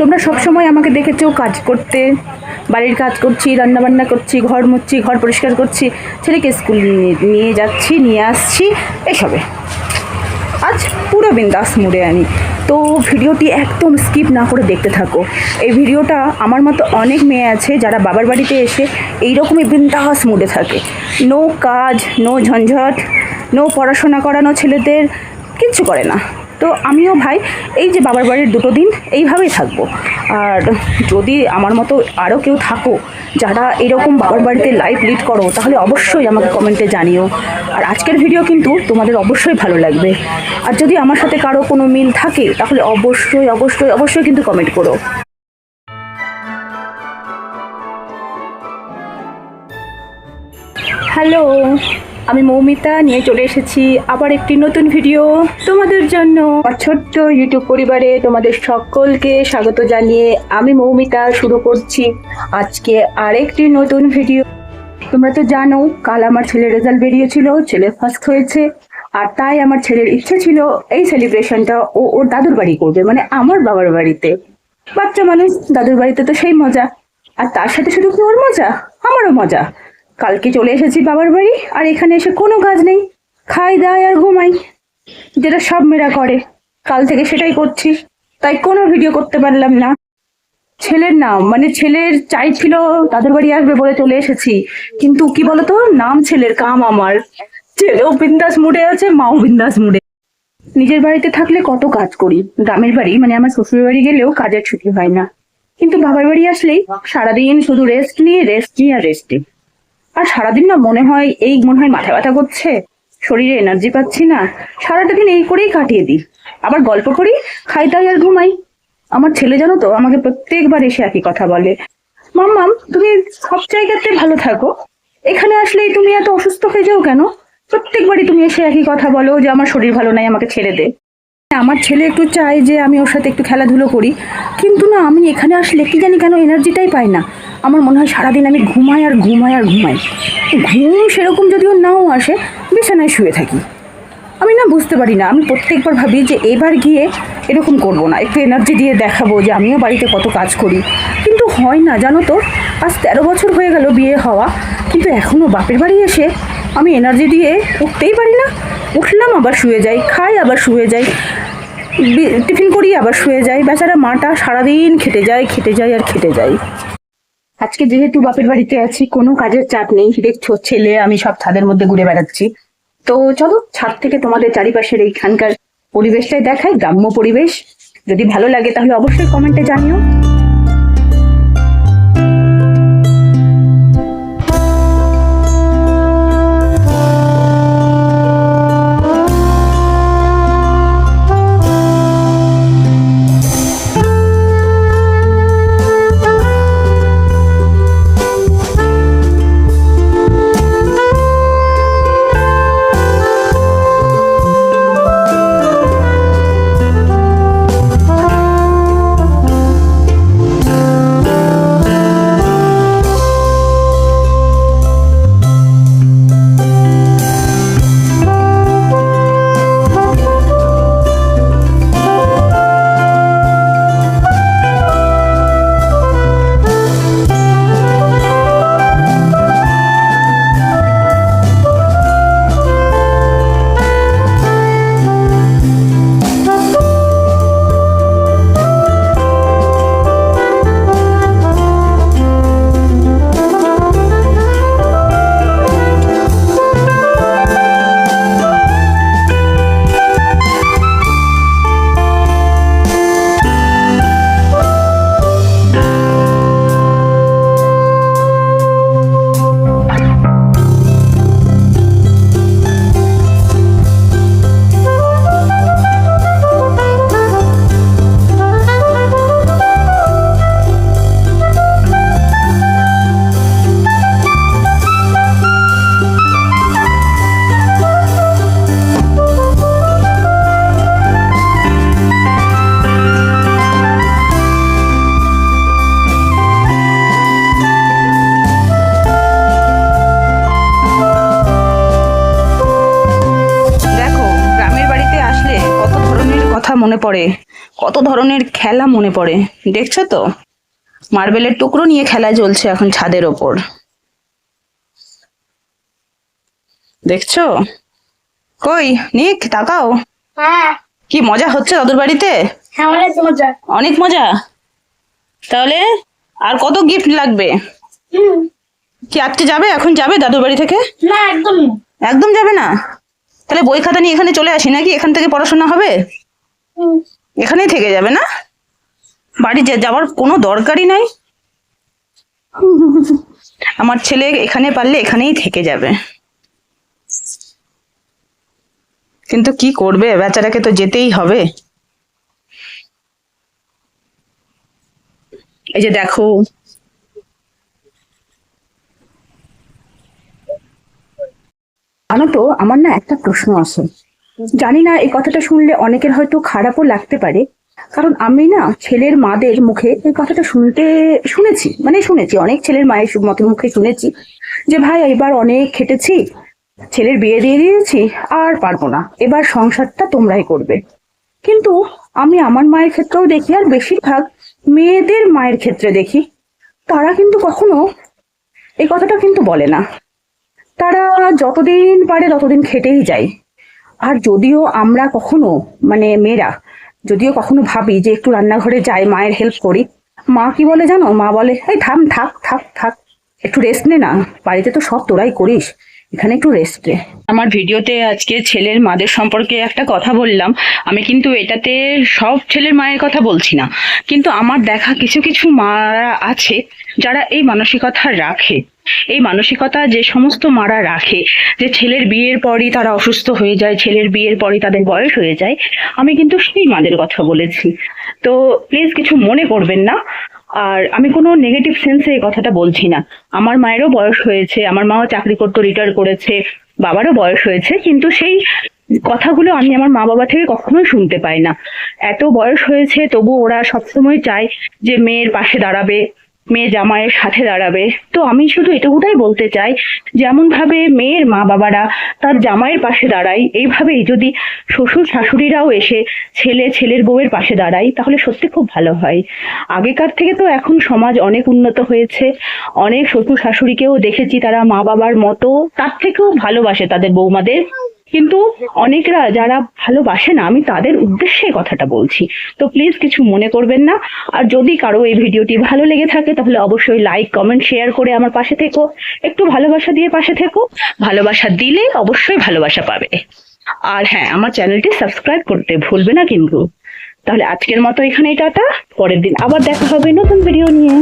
তোমরা সবসময় আমাকে দেখেছ, কাজ করতে, বাড়ির কাজ করছি, রান্নাবান্না করছি, ঘর মুছছি, ঘর পরিষ্কার করছি, ছেলেকে স্কুল নিয়ে যাচ্ছি, নিয়ে আসছি, এসবে। আজ পুরো বিন্দাস মুড়ে আনি। তো ভিডিওটি একদম স্কিপ না করে দেখতে থাকো। এই ভিডিওটা আমার মতো অনেক মেয়ে আছে যারা বাবার বাড়িতে এসে এইরকমই বিন্দাস মুডে থাকে। নো কাজ নো ঝঞ্ঝট নো পড়াশোনা করানো ছেলেদের, কিচ্ছু করে না। তো আমিও ভাই, এই যে বাবার বাড়ির দুটো দিন, এইভাবেই থাকব। আর যদি আমার মতো আরও কেউ থাকো, যারা এরকম বাবার বাড়িতে লাইফ লিড করো, তাহলে অবশ্যই আমাকে কমেন্টে জানিও। আর আজকের ভিডিও কিন্তু তোমাদের অবশ্যই ভালো লাগবে। আর যদি আমার সাথে কারও কোনো মিল থাকে, তাহলে অবশ্যই অবশ্যই অবশ্যই কিন্তু কমেন্ট করো। হ্যালো আমি মৌমিতা নিয়ে চলে এসেছি আবার একটি নতুন ভিডিও তোমাদের জন্য। ছোট্ট ইউটিউব পরিবারে তোমাদের সকলকে স্বাগত জানিয়ে আমি মৌমিতা শুরু করছি আজকে আরেকটি নতুন ভিডিও। তোমরা তো জানো, কাল আমার ছেলের রেজাল্ট বেরিয়েছিল, ছেলে ফার্স্ট হয়েছে, আর তাই আমার ছেলের ইচ্ছে ছিল এই সেলিব্রেশনটা ও ওর দাদুর বাড়ি করবে মানে আমার বাবার বাড়িতে। বাচ্চা মানুষ, দাদুর বাড়িতে তো সেই মজা, আর তার সাথে শুধু কি ওর মজা? আমারও মজা। কালকে চলে এসেছি বাবার বাড়ি, আর এখানে এসে কোনো কাজ নেই। খাই, দাই আর ঘুমাই। যেটা সব মেয়েরা করে। কাল থেকে সেটাই করছি। তাই কোনো ভিডিও করতে পারলাম না। ছেলের নাম মানে ছেলের চাই ছিল দাদুর বাড়ি আসবে বলে চলে এসেছি। কিন্তু কি বলতো, নাম ছেলের, কাম আমার। ছেলেও বিন্দাস মুডে আছে, মাও বিন্দাস মুডে নিজের বাড়িতে থাকলে কত কাজ করি। গ্রামের বাড়ি মানে আমার শ্বশুর বাড়ি গেলেও কাজের ছুটি হয় না। কিন্তু বাবার বাড়ি আসলেই সারাদিন শুধু রেস্ট নিয়ে রেস্ট নিয়ে আর রেস্ট আর সারাদিন না মনে হয় এই মনে হয় মাথা ব্যথা করছে। শরীরে এনার্জি পাচ্ছি না। সারাটা দিন এই করেই কাটিয়ে দিই। আবার গল্প করি, খাই দাই আর ঘুমাই। আমার ছেলে জানো তো, আমাকে প্রত্যেকবার এসে একই কথা বলে। মাম্মাম, তুমি সব জায়গাতে ভালো থাকো। এখানে আসলেই তুমি এত অসুস্থ হয়ে যাও কেন? প্রত্যেকবারই তুমি এসে একই কথা বলো যে আমার শরীর ভালো নাই, আমাকে ছেড়ে দে। আমার ছেলে একটু চায় যে আমি ওর সাথে একটু খেলাধুলো করি। কিন্তু না, আমি এখানে আসলে কি জানি কেন এনার্জিটাই পাই না। আমার মনে হয় সারাদিন আমি ঘুমাই আর ঘুমাই আর ঘুমাই। ঘুম সেরকম যদিও নাও আসে, বিছানায় শুয়ে থাকি। আমি না বুঝতে পারি না, আমি প্রত্যেকবার ভাবি যে এবার গিয়ে এরকম করব না। একটু এনার্জি দিয়ে দেখাবো যে আমিও বাড়িতে কত কাজ করি। কিন্তু হয় না, জানো তো? আজ তেরো বছর হয়ে গেল বিয়ে হওয়া, কিন্তু এখনও বাপের বাড়ি এসে আমি এনার্জি দিয়ে উঠতেই পারি না। উঠলাম, আবার শুয়ে যাই, খাই, আবার শুয়ে যাই টিফিন করি, আবার শুয়ে যাই। বেচারা মাটা সারাদিন খেটে যায় খেটে যায় আর খেটে যায়। আজকে যেহেতু বাপের বাড়িতে আছি, কোনো কাজের চাপ নেই। দেখছ, ছেলে, আমি সব ছাদের মধ্যে ঘুরে বেড়াচ্ছি। তো চলো, ছাদ থেকে তোমাদের চারিপাশের এইখানকার পরিবেশটাই দেখাই, গ্রাম্য পরিবেশ। যদি ভালো লাগে তাহলে অবশ্যই কমেন্টে জানিও। কথা মনে পড়ে। কত ধরনের খেলা মনে পড়ে। দেখছ তো? মার্বেলের টুকরো নিয়ে খেলা চলছে এখন ছাদের ওপর। দেখছ? কই নিক তাকাও। হ্যাঁ। কি মজা হচ্ছে দাদুর বাড়িতে? হ্যাঁ অনেক মজা। অনেক মজা? তাহলে আর কত গিফট লাগবে? কি আজকে যাবে? এখন যাবে দাদুর বাড়ি থেকে? না একদমই না। একদম যাবে না? তাহলে বই খাতা নিয়ে এখানে চলে আসি নাকি? এখান থেকে পড়াশোনা হবে? এখানেই থেকে যাবে না? বাড়ি যাওয়ার কোনো দরকারই নাই। আমার ছেলে এখানে পারলে এখানেই থেকে যাবে। কিন্তু কি করবে? বেচারাকে তো যেতেই হবে। এই যে দেখো। জানো তো, আমার না একটা প্রশ্ন আছে। জানি না, এই কথাটা শুনলে অনেকের হয়তো খারাপও লাগতে পারে। কারণ আমি না ছেলের মাদের মুখে এই কথাটা শুনতে শুনেছি মানে শুনেছি, অনেক ছেলের মায়ের মতের মুখে শুনেছি যে, ভাই এবার অনেক খেটেছি, ছেলের বিয়ে দিয়ে দিয়েছি, আর পারব না। এবার সংসারটা তোমরাই করবে। কিন্তু আমি আমার মায়ের ক্ষেত্রেও দেখি, আর বেশিরভাগ মেয়েদের মায়ের ক্ষেত্রে দেখি, তারা কিন্তু কখনো এই কথাটা কিন্তু বলে না। তারা যতদিন পারে ততদিন খেটেই যায়। আর যদিও আমরা কখনো মানে মেয়েরা, যদিও কখনো ভাবি যে একটু রান্নাঘরে যাই, মায়ের হেল্প করি, মা কি বলে জানো? মা বলে, এই থাম, থাক থাক থাক, একটু রেস্ট নে না, বাড়িতে তো সব তোরাই করিস। এখানে একটু রেস্ট নে আমার ভিডিওতে আজকে ছেলের মাদের সম্পর্কে একটা কথা বললাম। আমি কিন্তু এটাতে সব ছেলের মায়ের কথা বলছি না। কিন্তু আমার দেখা কিছু কিছু মারা আছে যারা এই মানসিকতা রাখে। এই মানসিকতা যে সমস্ত মারা রাখে, যে ছেলের বিয়ের পরই তারা অসুস্থ হয়ে যায়, ছেলের বিয়ের পরই তাদের বয়স হয়ে যায়, আমি কিন্তু সেই মাদের কথা বলেছি। তো প্লিজ কিছু মনে করবেন না। আর আমি কোনো নেগেটিভ সেন্সে এই কথাটা বলছি না। আমার মায়েরও বয়স হয়েছে, আমার মাও চাকরি করতো রিটায়ার করেছে, বাবারও বয়স হয়েছে, কিন্তু সেই কথাগুলো আমি আমার মা বাবা থেকে কখনোই শুনতে পাই না। এত বয়স হয়েছে, তবু ওরা সবসময় চায় যে মেয়ের পাশে দাঁড়াবে। মেয়ে জামাইয়ের সাথে দাঁড়াবে। তো আমি শুধু এটুকুটাই বলতে চাই যেমন ভাবে মেয়ের মা বাবারা তার জামাইয়ের পাশে দাঁড়ায়, এইভাবেই যদি শ্বশুর শাশুড়িরাও এসে ছেলে ছেলের বউয়ের পাশে দাঁড়ায়, তাহলে সত্যি খুব ভালো হয়। আগেকার থেকে তো এখন সমাজ অনেক উন্নত হয়েছে, অনেক শ্বশুর শাশুড়িকেও দেখেছি তারা মা বাবার মতো, তার থেকেও ভালোবাসে তাদের বৌমাদের। কিন্তু অনেকরা যারা ভালোবাসে না আমি তাদের উদ্দেশ্যে কথাটা বলছি। তো প্লিজ কিছু মনে করবেন না। আর যদি কারও এই ভিডিওটি ভালো লেগে থাকে, তাহলে অবশ্যই লাইক কমেন্ট শেয়ার করে আমার পাশে থেকো। একটু ভালোবাসা দিয়ে পাশে থেকো। ভালোবাসা দিলে অবশ্যই ভালোবাসা পাবে। আর হ্যাঁ আমার চ্যানেলটি সাবস্ক্রাইব করতে ভুলবে না কিন্তু। তাহলে আজকের মতো এখানেই টাটা। পরের দিন আবার দেখা হবে নতুন ভিডিও নিয়ে।